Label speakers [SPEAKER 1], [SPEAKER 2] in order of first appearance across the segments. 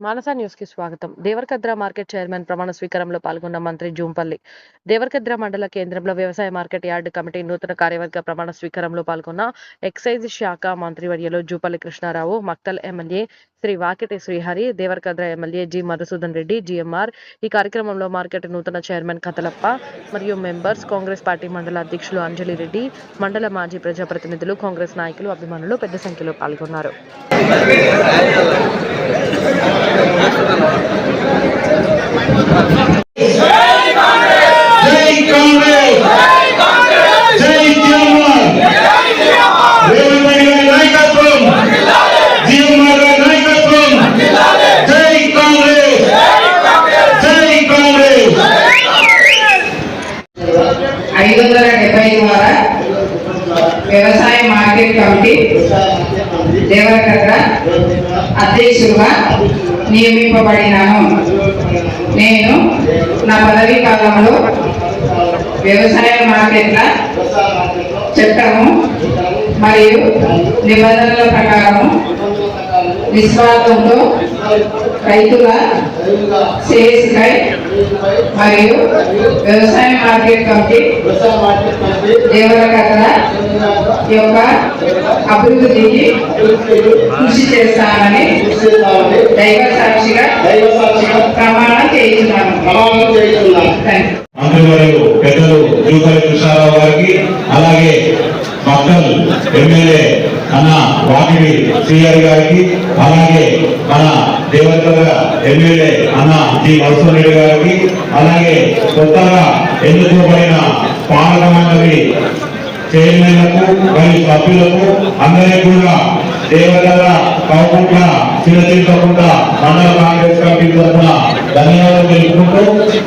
[SPEAKER 1] మానస న్యూస్కి స్వాగతం. Devarakadra market chairman ప్రమాణ స్వీకారంలో పాల్గొన్న మంత్రి జూంపల్లి. దేవరకద్ర మండల కేంద్రంలో వ్యవసాయ మార్కెట్ యార్డ్ కమిటీ నూతన కార్యవర్గ ప్రమాణ స్వీకారంలో పాల్గొన్న ఎక్సైజ్ శాఖ మంత్రి వర్యలో Jupally Krishna Rao Makthal MLA Shri Vakiti Srihari Devarakadra MLA G. Madhusudan Reddy GMR ఈ కార్యక్రమంలో మార్కెట్ నూతన చైర్మన్ కథలప్ప మరియు మెంబర్స్ కాంగ్రెస్ పార్టీ మండల అధ్యక్షులు అంజలి రెడ్డి మండల మాజీ ప్రజాప్రతినిధులు కాంగ్రెస్ నాయకులు అభిమానులు పెద్ద సంఖ్యలో పాల్గొన్నారు
[SPEAKER 2] జై కాంగ్రెస్ జై జీఎంఆర్ రేవంత్ రెడ్డి గారి నాయకత్వం జీఎంఆర్ గారి నాయకత్వం జై కాంగ్రెస్ జై కాంగ్రెస్
[SPEAKER 3] ఐదు వందల డెబ్బై ద్వారా వ్యవసాయ మార్కెట్ కమిటీ దేవరకద్ర అధ్యక్షులుగా నియమింపబడినాను. నేను నా పదవీ కాలంలో వ్యవసాయ మార్కెట్ల చట్టము మరియు నిబంధనల ప్రకారము నిస్వార్థంతో రైతుగా శ్రేయస్కై మరియు వ్యవసాయ మార్కెట్ కమిటీ దేవరకథ యొక్క అభివృద్ధికి కృషి చేస్తానని దైవ సాక్షిగా ప్రమాణం చేస్తున్నాను థ్యాంక్ యూ
[SPEAKER 2] మంత్రివర్యులు పెద్దలు జూపల్లి కృష్ణారావు గారికి అలాగే మక్కల్ ఎమ్మెల్యే అన్న వాకిడి శ్రీహరి గారికి అలాగే మన దేవతల ఎమ్మెల్యే అన్న జి నరసింహరెడ్డి గారికి అలాగే కొత్తగా ఎన్నుకోబడిన పాలక మండలి చైర్మన్లకు మరియు సభ్యులకు అందరికీ కూడా దేవతల కాకుండా చిరచింతకుండా మండల కాంగ్రెస్ కమిటీ తరఫున ధన్యవాదాలు తెలుపుకుంటూ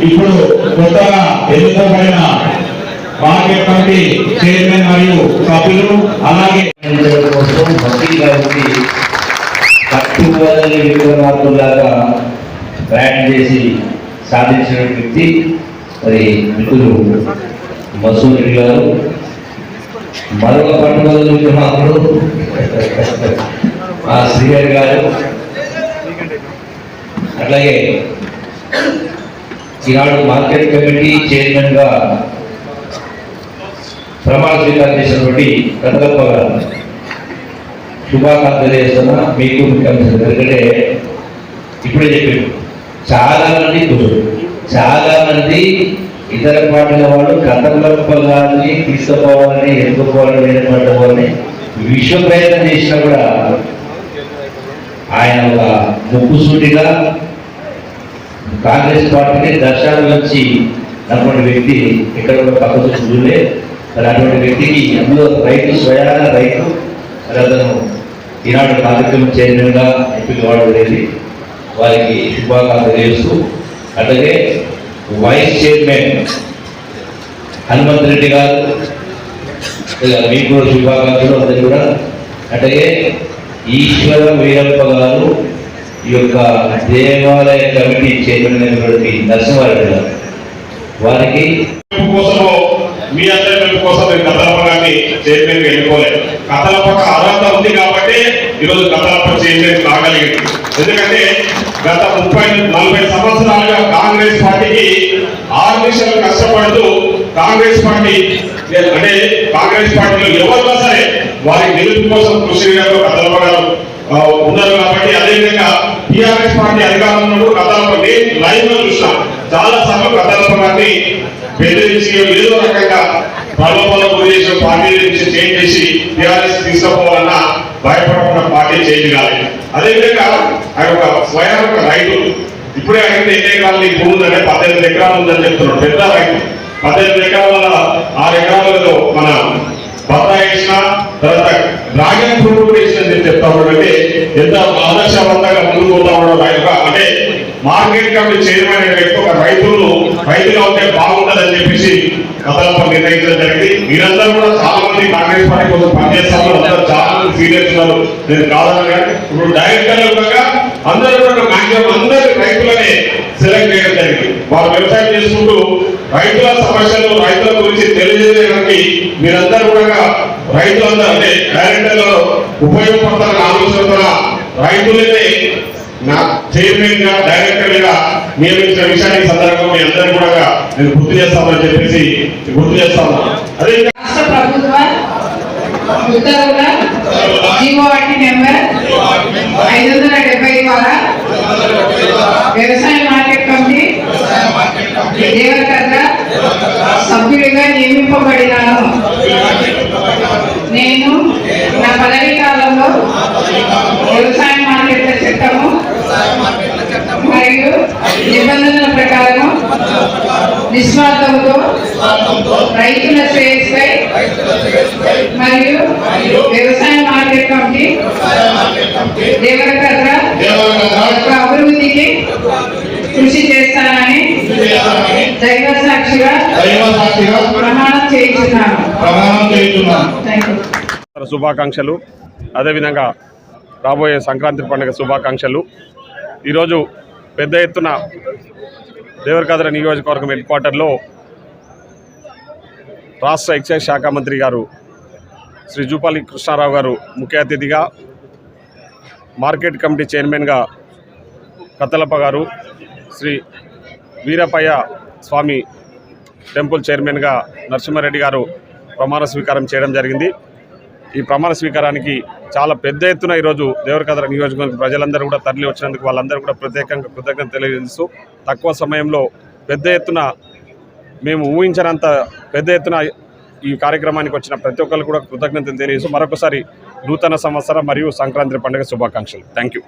[SPEAKER 2] ఇప్పుడు కొత్తగా ఎన్నుకోబడిన మార్కెట్ కమిటీ చైర్మన్ మరియు సభ్యులు అలాగే
[SPEAKER 4] కోసం భక్తి గారికి పట్టుబదలి బ్యాట్ చేసి సాధించిన వ్యక్తి మరి మిత్రులు మసూరి గారు. మరొక పట్టుబదలి విక్రమార్కుడు ఆ శ్రీహరి గారు. అట్లాగే ఈనాడు మార్కెట్ కమిటీ చైర్మన్గా ప్రమాణ స్వీకారం చేసినటువంటి కథలప్ప గారు. శుభాకాంక్షలు చేస్తున్నా మీకు ముఖ్యమంత్రి ఎందుకంటే ఇప్పుడే చెప్పారు చాలా మంది కుదురు చాలా మంది ఇతర పార్టీల వాళ్ళు కథలప్ప గారిని తీసుకుపోవాలని ఎదుర్కోవాలని లేనటువంటి విశ్వ ప్రయత్నం చేసినా కూడా ఆయన ఒక ముక్కుసూటిగా కాంగ్రెస్ పార్టీని దర్శనం వచ్చి అటువంటి వ్యక్తి ఇక్కడ కూడా పక్కకు చూడలేదు. మరి అటువంటి వ్యక్తికి అందులో రైతు స్వయాన రైతు మరి అతను ఈనాడు కార్యక్రమం చైర్మన్గా ఎంపిక వాడు అనేది వారికి శుభాకాంక్షలు చేస్తూ అలాగే వైస్ చైర్మన్ హనుమంత్ రెడ్డి గారు మీకు కూడా శుభాకాంక్షలు అందరికీ కూడా. అలాగే ఈశ్వర వీరప్ప గారు ఈ యొక్క దేవాలయ కమిటీ చైర్మన్ అయినటువంటి నరసింహారెడ్డి గారు. వారికి
[SPEAKER 5] మెప్పు కోసము మీ అందరి మెప్పు కోసం నేను కథలప్ప గారిని చైర్మన్గా ఎన్నుకోలేదు. కథలప్పకు అర్హత ఉంది కాబట్టి ఈరోజు కథలప్ప చైర్మన్ కాగలిగింది ఎందుకంటే గత ముప్పై నలభై సంవత్సరాలుగా కాంగ్రెస్ పార్టీకి ఆరు నిమిషాలు కష్టపడుతూ కాంగ్రెస్ పార్టీ అంటే కాంగ్రెస్ పార్టీలో ఎవరిలో సరే వారి గెలుపు కోసం కృషి చేయడంలో కథలప్ప గారు ఉన్నారు కాబట్టి అదేవిధంగా టిఆర్ఎస్ పార్టీ అధికారంలో ఉన్నప్పుడు కథలప్ప నేను లైవ్లో చూసిన చాలా సార్లు కథలప్ప గారిని బెదిరించి ఏదో రకంగా ప్రలోభాలు ఉద్దేశం పార్టీ నుంచి చేంజ్ చేసి టీఆర్ఎస్ తీసుకోవాలన్న భయపడకుండా పార్టీ చేంజ్ కాలేదు అదేవిధంగా ఆయన ఒక స్వయం ఒక రైతు. ఇప్పుడే ఆయన ఎన్ని ఎకరాలు నీకు భూమి ఉందంటే పద్దెనిమిది ఎకరాలు ఉందని చెప్తున్నాడు. పెద్ద రైతు. పద్దెనిమిది ఎకరాల ఆరు ఎకరాలలో మన బత్తాయి వేసిన తర్వాత డ్రాగన్ ఫ్రూట్ వేసిన చెప్తా ఉన్నాడు అంటే ఎంత ఆదర్శవంతంగా ముందుకు పోతా ఉన్నాడు ఆయన అంటే మార్కెట్ కమిటీ చైర్మన్ అనే వ్యక్తి ఒక రైతులు రైతుగా ఉంటే బాగుంటుందని చెప్పేసి గతంలో నిర్ణయించడం జరిగింది. మీరందరూ కూడా చాలా మంది కాంగ్రెస్ పార్టీ కోసం పనిచేస్తారు. అందరూ చాలా మంది సీనియర్స్ ఉన్నారు. నేను కాదని కానీ ఇప్పుడు డైరెక్టర్ ఉండగా అందరూ కూడా మాక్సిమం అందరు రైతులనే సెలెక్ట్ చేయడం జరిగింది. వారు వ్యవసాయం చేసుకుంటూ రైతుల సమస్యలు రైతుల గురించి తెలియజేయడానికి మీరందరూ కూడా రైతులందరూ అంటే డైరెక్టర్లు ఉపయోగపడతారని ఆలోచన రైతులనే
[SPEAKER 6] నా చైర్మన్గా డైరెక్టర్గా నియమించిన విషయాన్ని సందర్భంగా మీ అందరూ కూడా నేను గుర్తు చేస్తామని చెప్పేసి గుర్తు చేస్తాను. అదే
[SPEAKER 3] రాష్ట్ర ప్రభుత్వ ఉత్తర్వుల నెంబర్ ఐదు వందల డెబ్బై ద్వారా వ్యవసాయ మార్కెట్ కమిటీ దేవరకద్ర సభ్యుడిగా నియమింపబడినాను. నేను నా పదవీ కాలంలో వ్యవసాయ మార్కెట్ల చట్టము మరియు నిబంధనల ప్రకారం నిస్వార్థంతో రైతుల శ్రేయస్కై మరియు వ్యవసాయ మార్కెట్ కమిటీ దేవరకద్ర యొక్క అభివృద్ధికి కృషి చేస్తానని దైవ సాక్షిగా ప్రమాణం చేయించున్నాను
[SPEAKER 7] ప్రమాణం
[SPEAKER 3] యూ.
[SPEAKER 5] శుభాకాంక్షలు. అదేవిధంగా రాబోయే సంక్రాంతి పండుగ శుభాకాంక్షలు. ఈరోజు పెద్ద ఎత్తున దేవరకద్ర నియోజకవర్గం హెడ్ క్వార్టర్లో రాష్ట్ర ఎక్సైజ్ శాఖ మంత్రి గారు శ్రీ జూపాలి కృష్ణారావు గారు ముఖ్య అతిథిగా మార్కెట్ కమిటీ చైర్మన్గా కత్తలప్ప గారు శ్రీ వీరపయ్య స్వామి టెంపుల్ చైర్మన్గా నరసింహారెడ్డి గారు ప్రమాణ స్వీకారం చేయడం జరిగింది. ఈ ప్రమాణ స్వీకారానికి చాలా పెద్ద ఎత్తున ఈరోజు దేవరకద్ర నియోజకవర్గ ప్రజలందరూ కూడా తరలి వచ్చినందుకు వాళ్ళందరూ కూడా ప్రత్యేకంగా కృతజ్ఞత తెలియజేస్తూ తక్కువ సమయంలో పెద్ద ఎత్తున మేము ఊహించినంత పెద్ద ఎత్తున ఈ కార్యక్రమానికి వచ్చిన ప్రతి ఒక్కరు కూడా కృతజ్ఞతలు తెలియజేస్తూ మరొకసారి నూతన సంవత్సరం మరియు సంక్రాంతి పండుగ శుభాకాంక్షలు. Thank you